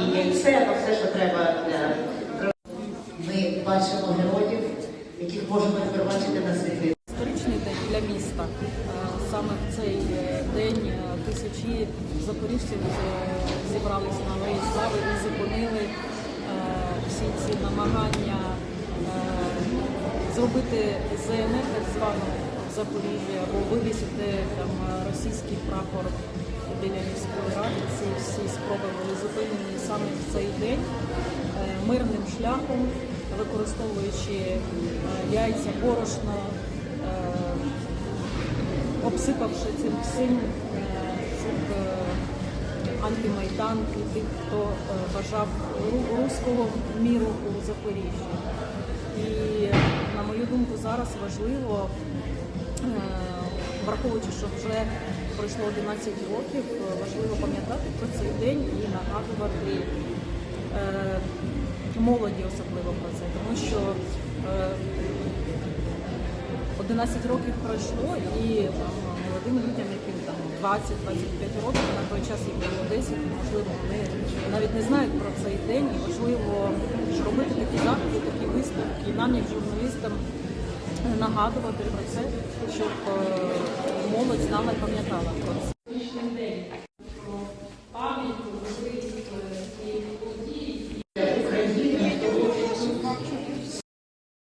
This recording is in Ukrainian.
і яйце, ну все, що треба для Ми бачимо героїв, яких можемо тепер бачити на світлі. Історичний день для міста. Е, Саме в цей е, день е, тисячі запоріжців е, зібрались на алеї слави і зупинили е, всі ці намагання е, зробити ЗНР так звану в Запоріжжі або вивісити там е, російський прапор біля міської ради. Ці всі спроби були зупинені саме в цей день е, мирним шляхом, використовуючи е, яйця, борошно. е, обсипавши цим всім цих антимайдан і тих, хто бажав ру- руського міру у Запоріжжі. І, на мою думку, зараз важливо, враховуючи, що вже пройшло 11 років, е, важливо пам'ятати про цей день і нагадувати е, молоді особливо про це, тому що е, 11 років пройшло і молодим людям, яким там 20-25 років, на той час їм було 10, можливо, вони навіть не знають про цей день. І важливо робити такі заходи, такі виставки, нам, як журналістам, нагадувати про це, щоб е, молодь знала і пам'ятала про це.